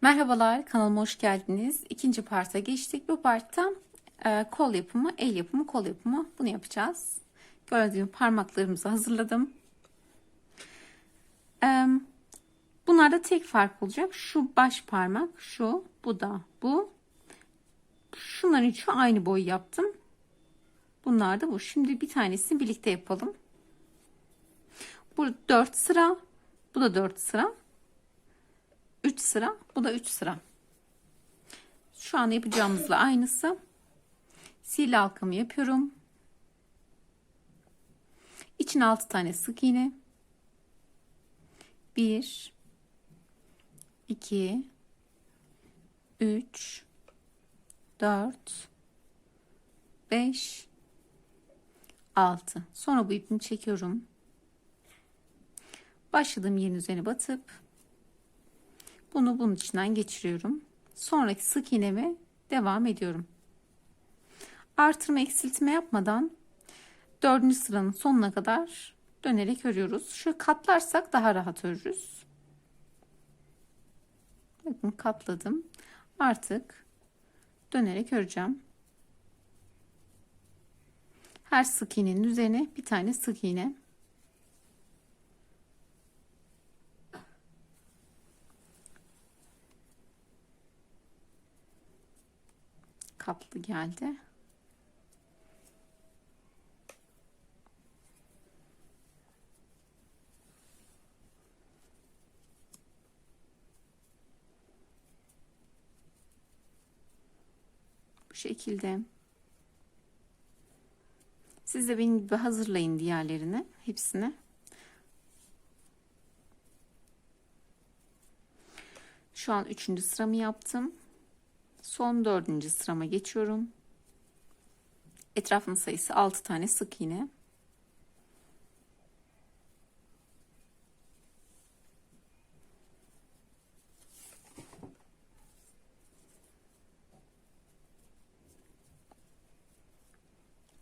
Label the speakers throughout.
Speaker 1: Merhabalar, kanalıma hoş geldiniz. İkinci parta geçtik. Bu partta e, kol yapımı, el yapımı, kol yapımı bunu yapacağız. Gördüğüm parmaklarımızı hazırladım. E, bunlarda tek fark olacak. Şu baş parmak, şu, bu da bu. Şunların üçü aynı boy yaptım. Bunlar da bu. Şimdi bir tanesini birlikte yapalım. Bu 4 sıra, bu da 4 sıra. 3 sıra. Bu da 3 sıra. Şu an yapacağımızla aynısı. Sil halkamı yapıyorum. İçine 6 tane sık iğne. 1 2 3 4 5 6 sonra bu ipimi çekiyorum başladığım yerin üzerine batıp bunu bunun içinden geçiriyorum. Sonraki sık iğneme devam ediyorum. Artırma eksiltme yapmadan dördüncü sıranın sonuna kadar dönerek örüyoruz. Şu katlarsak daha rahat örürüz. Bakın katladım. Artık dönerek öreceğim. Her sık iğnenin üzerine bir tane sık iğne. Katlı geldi. Bu şekilde. Siz de benim gibi hazırlayın diğerlerini, hepsini. Şu an üçüncü sıramı yaptım. Son dördüncü sırama geçiyorum. Etrafın sayısı 6 tane sık iğne.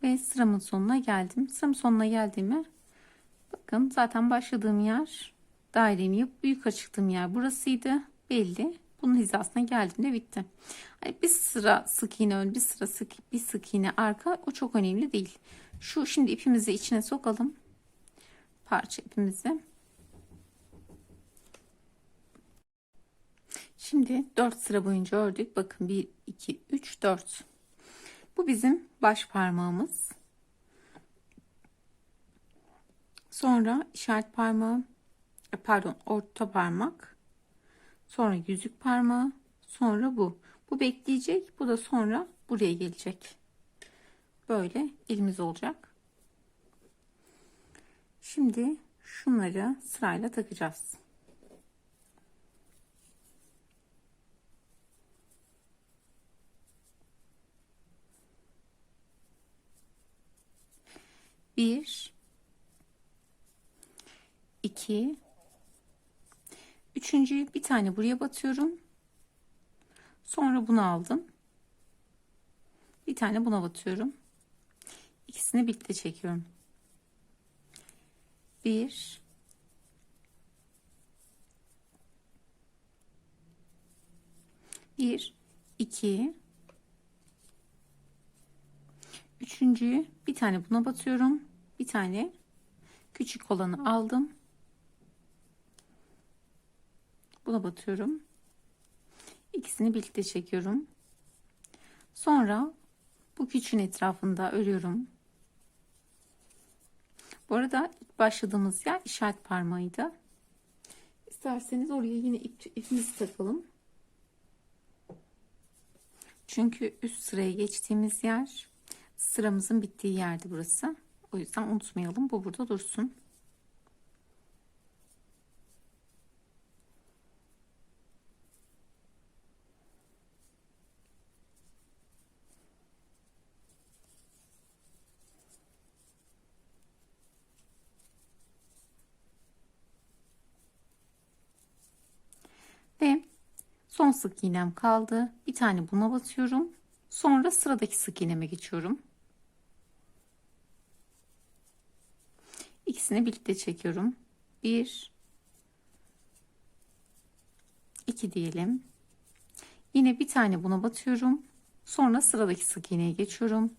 Speaker 1: Ve sıramın sonuna geldim. Sıramın sonuna geldiğime bakın zaten başladığım yer dairemi yapıp büyük çıktığım yer burasıydı. Belli. Bunun hizasına geldiğinde bitti. Bir sıra sık iğne ön, bir sıra sık, bir sık iğne arka o çok önemli değil. Şu şimdi ipimizi içine sokalım. Parça ipimizi. Şimdi 4 sıra boyunca ördük. Bakın 1, 2, 3, 4. Bu bizim baş parmağımız. Sonra işaret parmağı, pardon orta parmak Sonra yüzük parmağı. Sonra bu. Bu bekleyecek. Bu da sonra buraya gelecek. Böyle elimiz olacak. Şimdi şunları sırayla takacağız. Bir, iki, Üçüncüyü bir tane buraya batıyorum. Sonra bunu aldım. Bir tane buna batıyorum. İkisini birlikte çekiyorum. Bir. Bir, iki. Üçüncüyü bir tane buna batıyorum. Bir tane küçük olanı aldım. Buna batıyorum. İkisini birlikte çekiyorum. Sonra bu küçüğün etrafında örüyorum. Bu arada ilk başladığımız yer işaret parmağıydı. İsterseniz oraya yine ip, ipimizi takalım. Çünkü üst sıraya geçtiğimiz yer sıramızın bittiği yerdi burası. O yüzden unutmayalım. Bu burada dursun. Ve son sık iğnem kaldı. Bir tane buna batıyorum. Sonra sıradaki sık iğneme geçiyorum. İkisini birlikte çekiyorum. Bir, 2 diyelim. Yine bir tane buna batıyorum. Sonra sıradaki sık iğneye geçiyorum.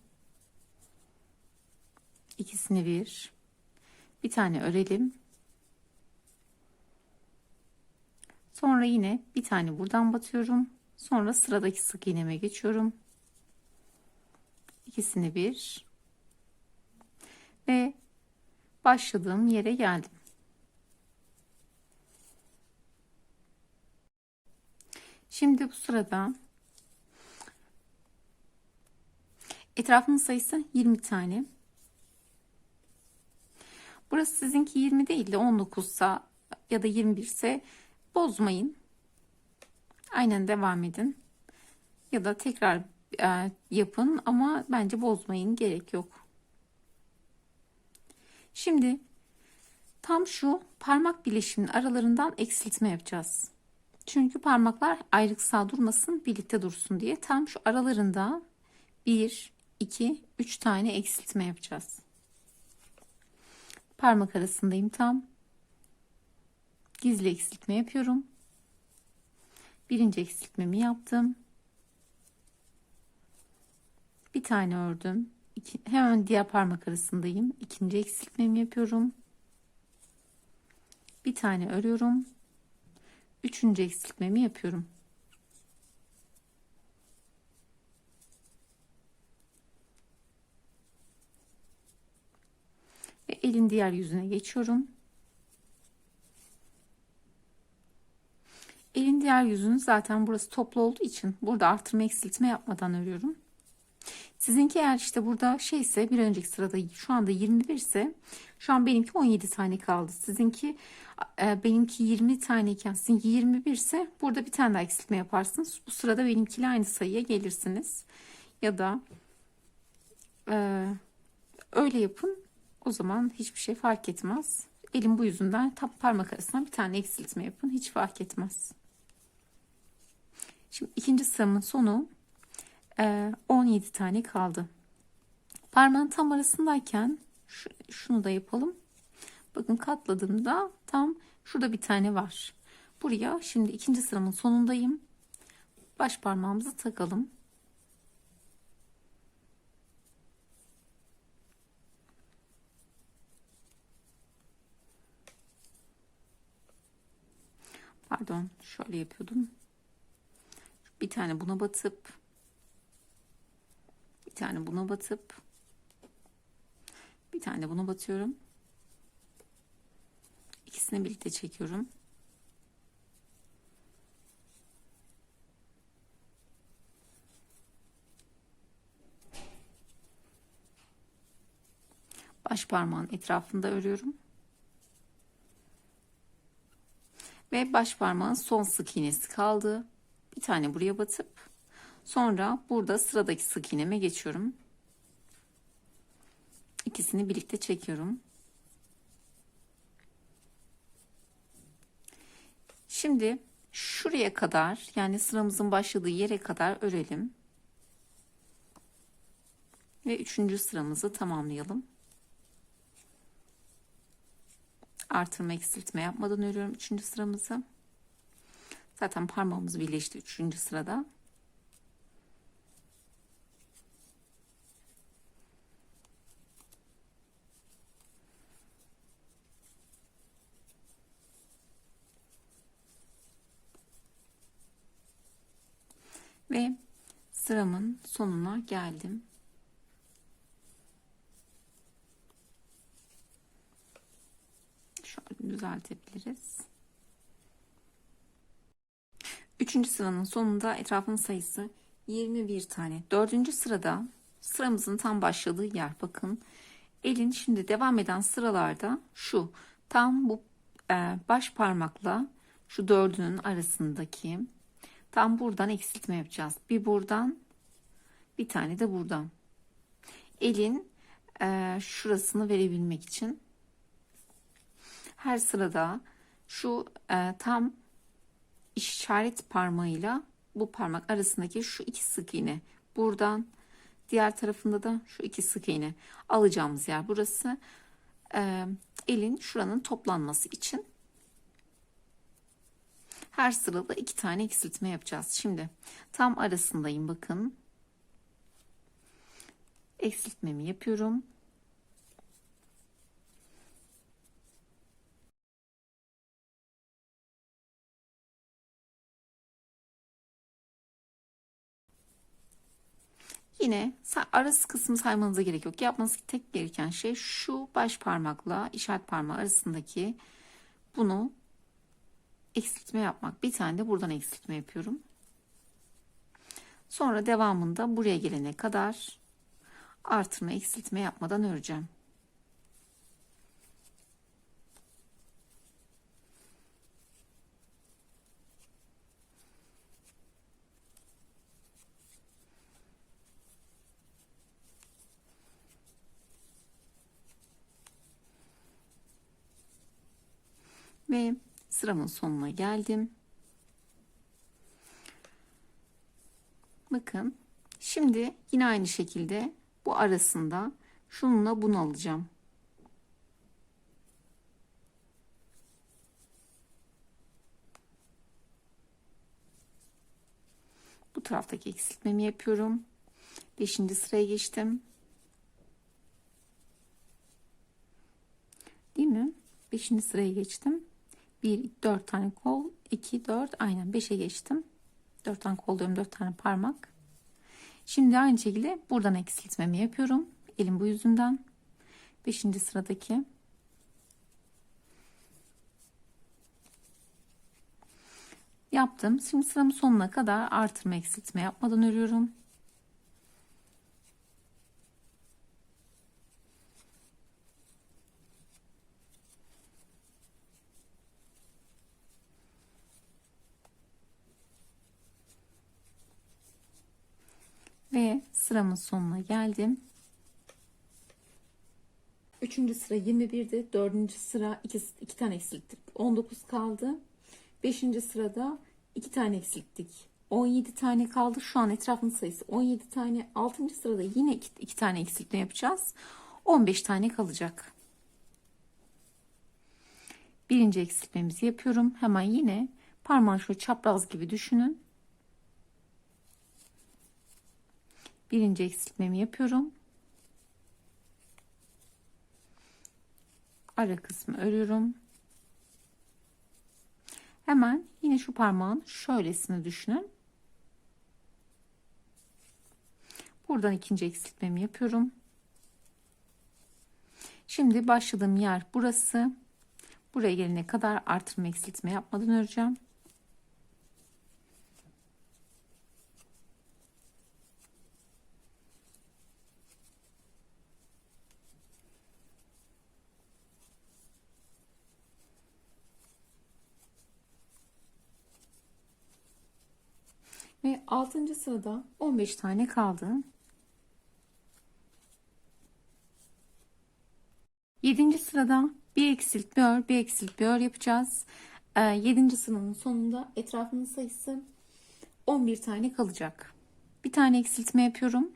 Speaker 1: İkisini bir. Bir tane örelim. Sonra yine bir tane buradan batıyorum. Sonra sıradaki sık iğneme geçiyorum. İkisini bir. Ve başladığım yere geldim. Şimdi bu sırada etrafının sayısı 20 tane. Burası sizinki 20 değil de 19 sa ya da 21 ise bozmayın. Aynen devam edin. Ya da tekrar e, yapın ama bence bozmayın gerek yok. Şimdi tam şu parmak bileşimin aralarından eksiltme yapacağız. Çünkü parmaklar ayrıksal durmasın birlikte dursun diye tam şu aralarında 1, 2, 3 tane eksiltme yapacağız. Parmak arasındayım tam. Gizli eksiltme yapıyorum. Birinci eksiltmemi yaptım. Bir tane ördüm. İki, hemen diğer parmak arasındayım. İkinci eksiltmemi yapıyorum. Bir tane örüyorum. Üçüncü eksiltmemi yapıyorum. Ve elin diğer yüzüne geçiyorum. Elin diğer yüzünü zaten burası toplu olduğu için burada artırma eksiltme yapmadan örüyorum. Sizinki eğer işte burada şeyse bir önceki sırada şu anda 21 ise şu an benimki 17 tane kaldı. Sizinki e, benimki 20 taneyken sizinki 21 ise burada bir tane daha eksiltme yaparsınız. Bu sırada benimkiyle aynı sayıya gelirsiniz. Ya da e, öyle yapın. O zaman hiçbir şey fark etmez. Elim bu yüzünden tap parmak arasından bir tane eksiltme yapın. Hiç fark etmez. Şimdi ikinci sıramın sonu 17 tane kaldı. Parmağın tam arasındayken şunu da yapalım. Bakın katladığımda tam şurada bir tane var. Buraya şimdi ikinci sıramın sonundayım. Baş parmağımızı takalım. Pardon şöyle yapıyordum. Bir tane buna batıp bir tane buna batıp bir tane buna batıyorum. İkisini birlikte çekiyorum. Baş parmağın etrafında örüyorum. Ve baş parmağın son sık iğnesi kaldı. Bir tane buraya batıp sonra burada sıradaki sık iğneme geçiyorum. İkisini birlikte çekiyorum. Şimdi şuraya kadar yani sıramızın başladığı yere kadar örelim. Ve üçüncü sıramızı tamamlayalım. Artırma eksiltme yapmadan örüyorum üçüncü sıramızı. Zaten parmağımız birleşti üçüncü sırada. Ve sıramın sonuna geldim. Şöyle düzeltebiliriz. Üçüncü sıranın sonunda etrafın sayısı 21 tane. Dördüncü sırada sıramızın tam başladığı yer bakın. Elin şimdi devam eden sıralarda şu tam bu e, baş parmakla şu dördünün arasındaki tam buradan eksiltme yapacağız. Bir buradan bir tane de buradan. Elin e, şurasını verebilmek için her sırada şu e, tam işaret parmağıyla bu parmak arasındaki şu iki sık iğne buradan diğer tarafında da şu iki sık iğne alacağımız yer burası e, elin şuranın toplanması için Her sırada iki tane eksiltme yapacağız. Şimdi tam arasındayım bakın. Eksiltmemi yapıyorum. Yine arası kısmı saymanıza gerek yok. Yapmanız tek gereken şey şu baş parmakla işaret parmağı arasındaki bunu eksiltme yapmak. Bir tane de buradan eksiltme yapıyorum. Sonra devamında buraya gelene kadar artırma eksiltme yapmadan öreceğim. Ve sıramın sonuna geldim. Bakın. Şimdi yine aynı şekilde bu arasında şununla bunu alacağım. Bu taraftaki eksiltmemi yapıyorum. Beşinci sıraya geçtim. Değil mi? Beşinci sıraya geçtim. 1, 4 tane kol, 2, 4, aynen 5'e geçtim. 4 tane kol diyorum, 4 tane parmak. Şimdi aynı şekilde buradan eksiltmemi yapıyorum. Elim bu yüzünden. 5. sıradaki. Yaptım. Şimdi sıramın sonuna kadar artırma eksiltme yapmadan örüyorum. Ve sıramın sonuna geldim. Üçüncü sıra 21'di. Dördüncü sıra iki, iki tane eksilttik. 19 kaldı. Beşinci sırada iki tane eksilttik. 17 tane kaldı. Şu an etrafın sayısı 17 tane. Altıncı sırada yine iki, iki tane eksiltme yapacağız. 15 tane kalacak. Birinci eksiltmemizi yapıyorum. Hemen yine parmağın şu çapraz gibi düşünün. Birinci eksiltmemi yapıyorum. Ara kısmı örüyorum. Hemen yine şu parmağın şöylesini düşünün. Buradan ikinci eksiltmemi yapıyorum. Şimdi başladığım yer burası. Buraya gelene kadar artırma eksiltme yapmadan öreceğim. Ve 6. sırada 15 tane kaldı. 7. sırada bir eksilt bir ör, bir eksilt bir yapacağız. 7. Ee, sıranın sonunda etrafının sayısı 11 tane kalacak. Bir tane eksiltme yapıyorum.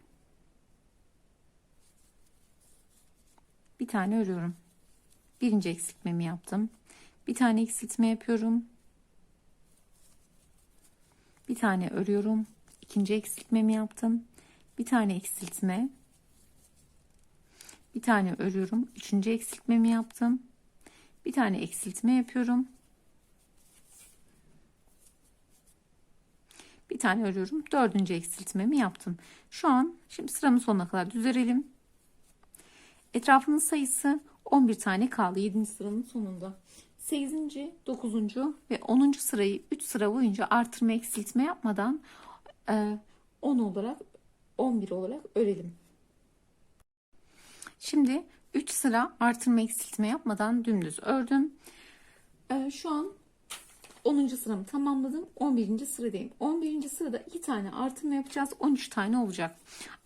Speaker 1: Bir tane örüyorum. Birinci eksiltmemi yaptım. Bir tane eksiltme yapıyorum bir tane örüyorum. İkinci eksiltmemi yaptım? Bir tane eksiltme. Bir tane örüyorum. Üçüncü eksiltmemi yaptım? Bir tane eksiltme yapıyorum. Bir tane örüyorum. Dördüncü eksiltmemi yaptım? Şu an şimdi sıramın sonuna kadar düzerelim. Etrafının sayısı 11 tane kaldı 7. sıranın sonunda 8. 9. ve 10. sırayı 3 sıra boyunca artırma eksiltme yapmadan 10 e, olarak 11 olarak örelim. Şimdi 3 sıra artırma eksiltme yapmadan dümdüz ördüm. E, şu an 10. sıramı tamamladım. 11. sıradayım. 11. sırada 2 tane artırma yapacağız. 13 tane olacak.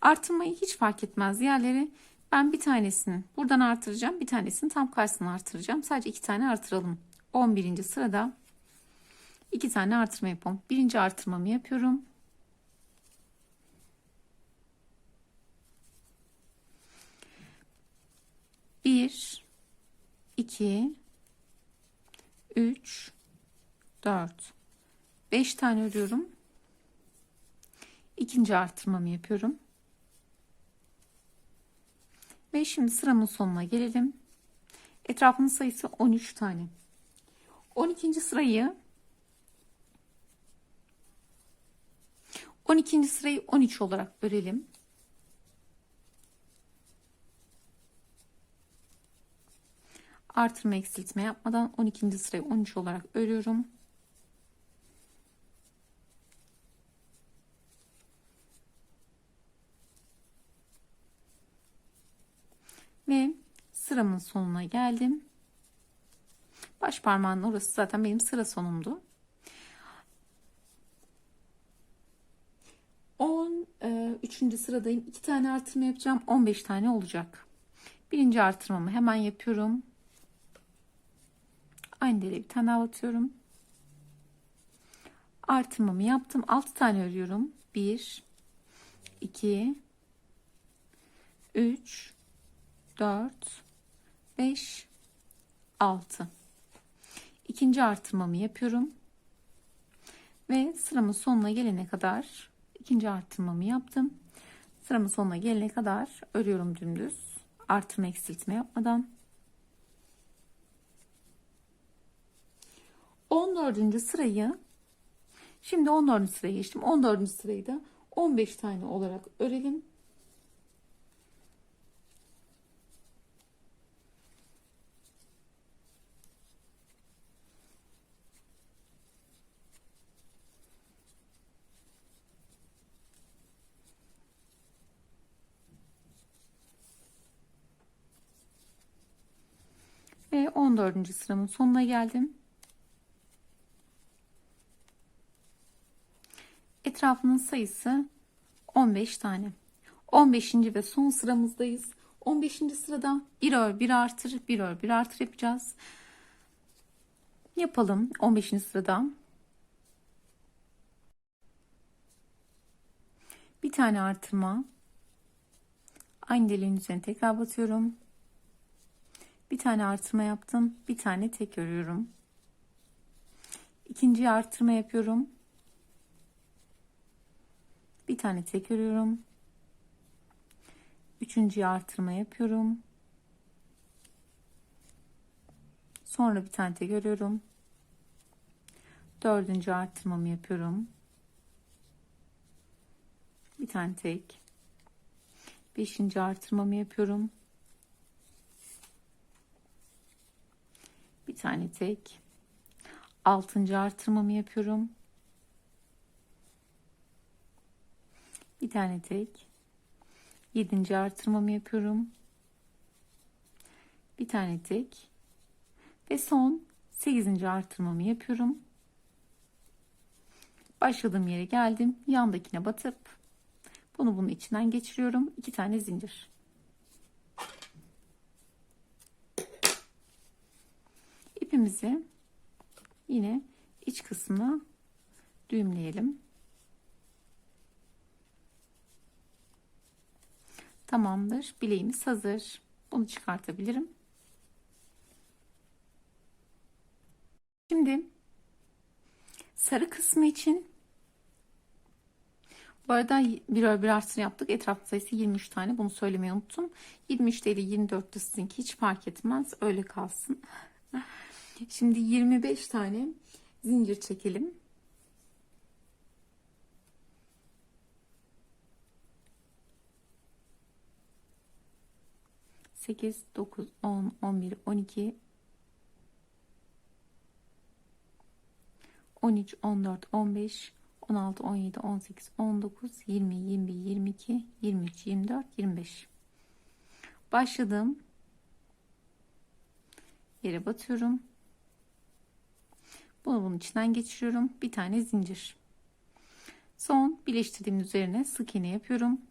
Speaker 1: Artırmayı hiç fark etmez. Diğerleri ben bir tanesini buradan artıracağım. Bir tanesini tam karşısına artıracağım. Sadece iki tane artıralım. 11. sırada iki tane artırma yapalım. Birinci artırmamı yapıyorum. Bir, iki, üç, dört, 5 tane örüyorum. İkinci artırmamı yapıyorum. Ve şimdi sıramın sonuna gelelim. Etrafının sayısı 13 tane. 12. sırayı 12. sırayı 13 olarak örelim. Artırma eksiltme yapmadan 12. sırayı 13 olarak örüyorum. Ve sıramın sonuna geldim. Baş parmağın orası zaten benim sıra sonumdu. 13. e, sıradayım. 2 tane artırma yapacağım. 15 tane olacak. Birinci artırmamı hemen yapıyorum. Aynı deliğe bir tane atıyorum. Artırmamı yaptım. 6 tane örüyorum. 1 2 3 4 5 6 ikinci artırmamı yapıyorum ve sıramın sonuna gelene kadar ikinci artırmamı yaptım sıramın sonuna gelene kadar örüyorum dümdüz artırma eksiltme yapmadan 14. sırayı şimdi 14. sıraya geçtim 14. sırayı da 15 tane olarak örelim Ve 14. sıramın sonuna geldim. Etrafının sayısı 15 tane. 15. ve son sıramızdayız. 15. sırada bir ör, bir artır, bir ör, bir artır yapacağız. Yapalım 15. sırada. Bir tane artırma. Aynı deliğin üzerine tekrar batıyorum. Bir tane artırma yaptım. Bir tane tek örüyorum. İkinci artırma yapıyorum. Bir tane tek örüyorum. Üçüncü artırma yapıyorum. Sonra bir tane tek örüyorum. Dördüncü artırmamı yapıyorum. Bir tane tek. Beşinci artırmamı yapıyorum. Bir tane tek. Altıncı artırmamı yapıyorum. Bir tane tek. Yedinci artırmamı yapıyorum. Bir tane tek. Ve son sekizinci artırmamı yapıyorum. Başladığım yere geldim. Yandakine batıp bunu bunun içinden geçiriyorum. İki tane zincir ipimizi yine iç kısmına düğümleyelim. Tamamdır. Bileğimiz hazır. Bunu çıkartabilirim. Şimdi sarı kısmı için bu arada bir ör bir artır yaptık. Etraf sayısı 23 tane. Bunu söylemeyi unuttum. 23 değil 24 de sizinki hiç fark etmez. Öyle kalsın. Şimdi 25 tane zincir çekelim. Sekiz, dokuz, on, on bir, on iki, on üç, on dört, on beş, on altı, on yedi, on sekiz, on dokuz, yirmi, yirmi bir, yirmi iki, yirmi üç, yirmi dört, yirmi beş. Başladım. Yere batıyorum. Bunu bunun içinden geçiriyorum. Bir tane zincir. Son birleştirdiğim üzerine sık iğne yapıyorum.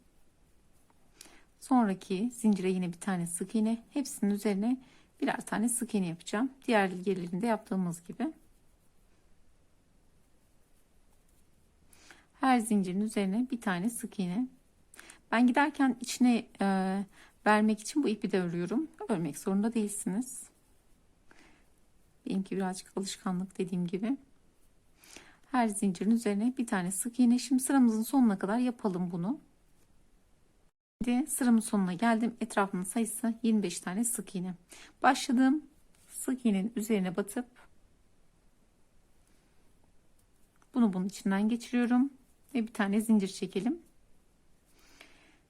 Speaker 1: Sonraki zincire yine bir tane sık iğne. Hepsinin üzerine birer tane sık iğne yapacağım. Diğer yerlerinde yaptığımız gibi. Her zincirin üzerine bir tane sık iğne. Ben giderken içine e, vermek için bu ipi de örüyorum. Örmek zorunda değilsiniz. Benimki birazcık alışkanlık dediğim gibi. Her zincirin üzerine bir tane sık iğne. Şimdi sıramızın sonuna kadar yapalım bunu. Şimdi sıramın sonuna geldim. Etrafının sayısı 25 tane sık iğne. Başladığım sık iğnenin üzerine batıp bunu bunun içinden geçiriyorum ve bir tane zincir çekelim.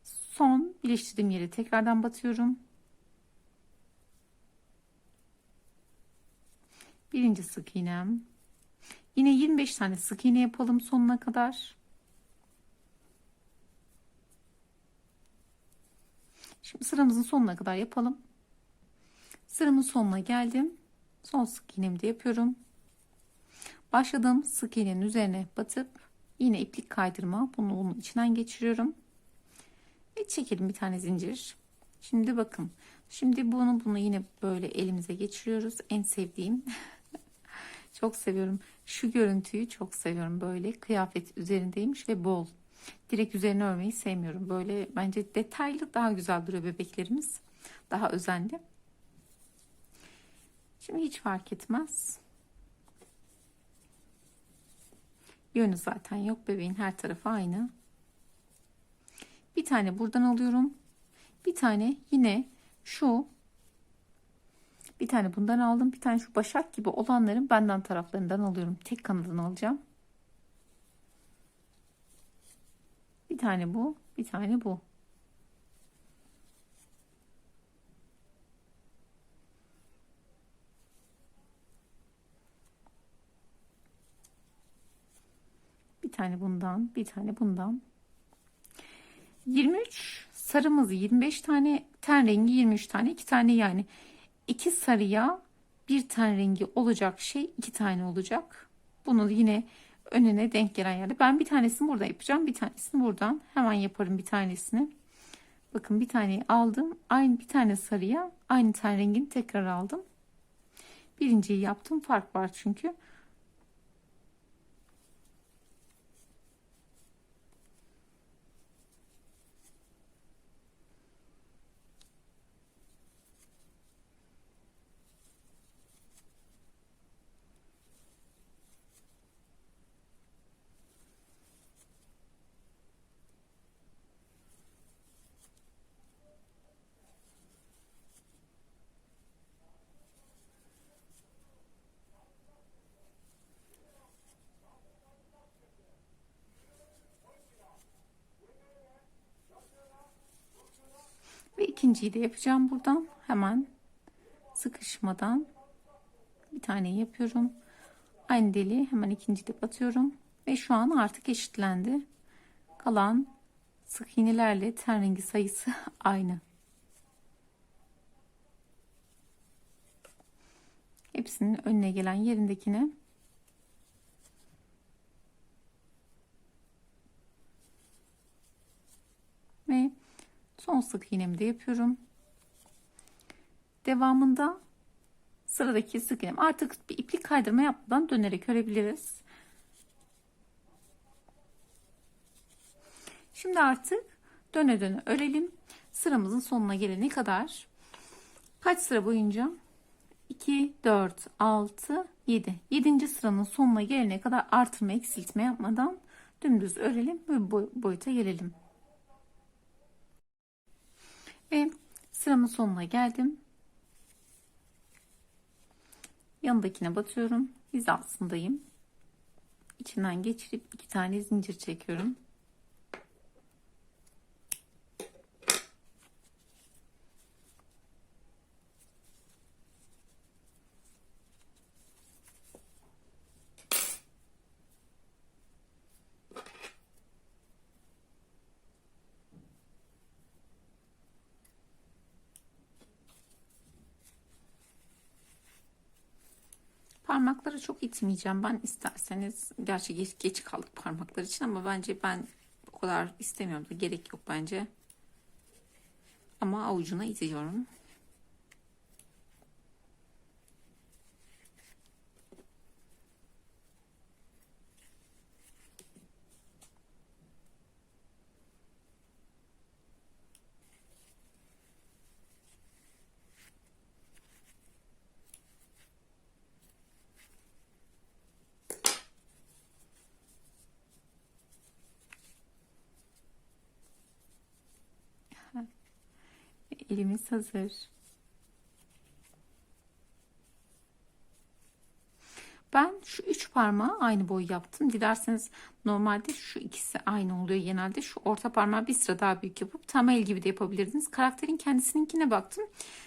Speaker 1: Son birleştirdiğim yere tekrardan batıyorum. Birinci sık iğnem. Yine 25 tane sık iğne yapalım sonuna kadar. Şimdi sıramızın sonuna kadar yapalım. Sıramın sonuna geldim. Son sık iğnemi de yapıyorum. Başladığım sık iğnenin üzerine batıp yine iplik kaydırma bunu bunun içinden geçiriyorum. Ve çekelim bir tane zincir. Şimdi bakın. Şimdi bunu bunu yine böyle elimize geçiriyoruz. En sevdiğim. çok seviyorum. Şu görüntüyü çok seviyorum. Böyle kıyafet üzerindeymiş ve bol. Direkt üzerine örmeyi sevmiyorum. Böyle bence detaylı daha güzel duruyor bebeklerimiz. Daha özenli. Şimdi hiç fark etmez. Yönü zaten yok. Bebeğin her tarafı aynı. Bir tane buradan alıyorum. Bir tane yine şu bir tane bundan aldım. Bir tane şu başak gibi olanların benden taraflarından alıyorum. Tek kanadını alacağım. Bir tane bu, bir tane bu. Bir tane bundan, bir tane bundan. 23 sarımızı 25 tane ten rengi 23 tane 2 tane yani 2 sarıya bir ten rengi olacak şey 2 tane olacak. Bunu yine önüne denk gelen yerde. Ben bir tanesini burada yapacağım. Bir tanesini buradan. Hemen yaparım bir tanesini. Bakın bir taneyi aldım. Aynı bir tane sarıya aynı ten rengini tekrar aldım. Birinciyi yaptım. Fark var çünkü. Ve ikinciyi de yapacağım buradan. Hemen sıkışmadan bir tane yapıyorum. Aynı deliği hemen ikinci de batıyorum. Ve şu an artık eşitlendi. Kalan sık iğnelerle ten rengi sayısı aynı. Hepsinin önüne gelen yerindekine ve son sık iğnemi de yapıyorum. Devamında sıradaki sık iğnem artık bir iplik kaydırma yapmadan dönerek örebiliriz. Şimdi artık döne döne örelim. Sıramızın sonuna gelene kadar kaç sıra boyunca 2 4 6 7 7. sıranın sonuna gelene kadar artırma eksiltme yapmadan dümdüz örelim ve boy, boyuta gelelim. Ve sıramın sonuna geldim. Yanındakine batıyorum. Hizasındayım. İçinden geçirip iki tane zincir çekiyorum. Parmakları çok itmeyeceğim. Ben isterseniz gerçi geç, geç kaldık parmaklar için ama bence ben o kadar istemiyorum da gerek yok bence. Ama avucuna itiyorum. Elimiz hazır. Ben şu üç parmağı aynı boy yaptım. Dilerseniz normalde şu ikisi aynı oluyor genelde. Şu orta parmağı bir sıra daha büyük yapıp tam el gibi de yapabilirdiniz. Karakterin kendisininkine baktım.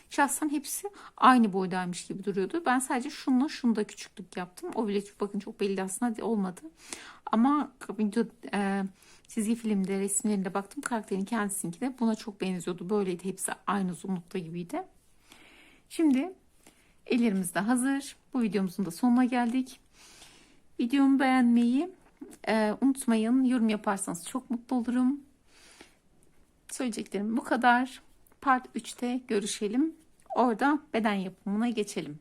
Speaker 1: Şahsen hepsi aynı boydaymış gibi duruyordu. Ben sadece şunla şunu da küçüklük yaptım. O bile bakın çok belli aslında olmadı. Ama video e, çizgi filmde resimlerinde baktım. Karakterin kendisininki de buna çok benziyordu. Böyleydi. Hepsi aynı uzunlukta gibiydi. Şimdi ellerimiz de hazır. Bu videomuzun da sonuna geldik. Videomu beğenmeyi e, unutmayın. Yorum yaparsanız çok mutlu olurum. Söyleyeceklerim bu kadar. Part 3'te görüşelim. Orada beden yapımına geçelim.